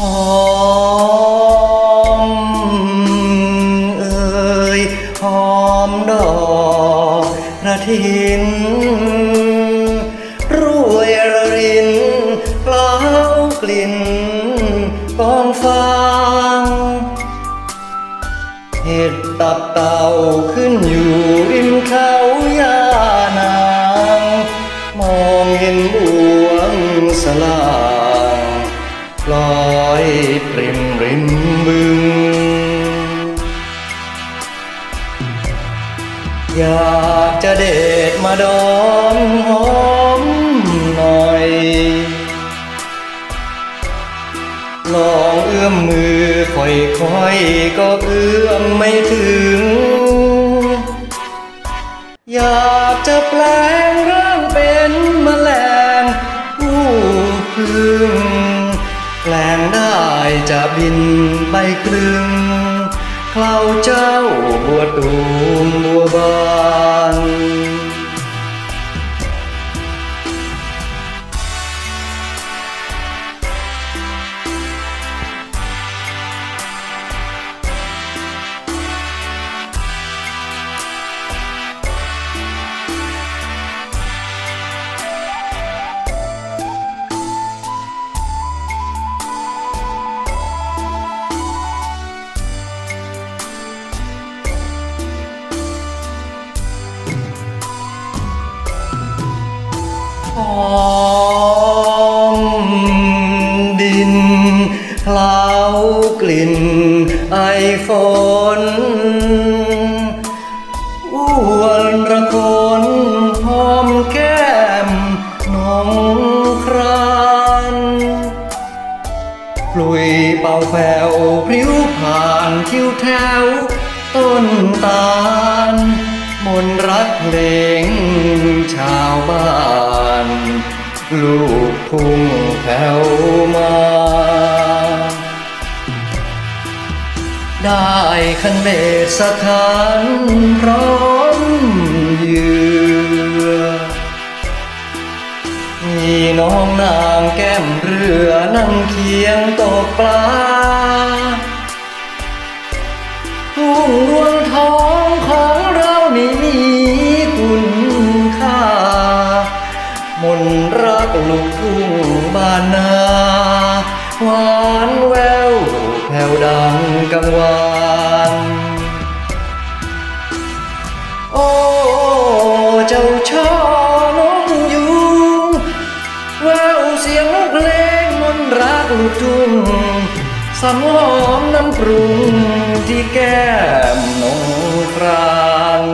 หอมเอ่ยหอมดอกกระถินรวยระรินเปล่ากลิ่นกองฟางเห็ดตับเต่าขึ้นอยู่ริมเขายานาง มองเห็นบวงสลา ลอยปริมริมบึง อยากจะเดดมาดอมหอมหน่อย ลองเอื้อมมือค่อยๆก็เอื้อมไม่ถึง อยากจะแปลงร่างเป็นแมลงผู้พึ่ง จะบินไปครึ่งเข้าเจ้าบัวตูมบัวบาน หอมดินเคล้ากลิ่นไอฝนอ้วนระคนหอมแก้มน้องครานปลุยเป่าแผ่วพริ้วผ่านทิวแถว ต้นตาล มนรักเพลงชาวบ้าน ลูกทุ่งแผ่วมา ได้ขันเบสถานพร้อมเยือมีน้องนางแก้มเรือนั่งเคียงตกปลา ลูกทุ่งบ้านนาหวานแววแผ่วดังกังวานโอ้เจ้าช่อน้องยุงแววเสียงนกเพลงมนต์รักลูกทุ่งสำหอมน้ำปรุงที่แก้มนงคราน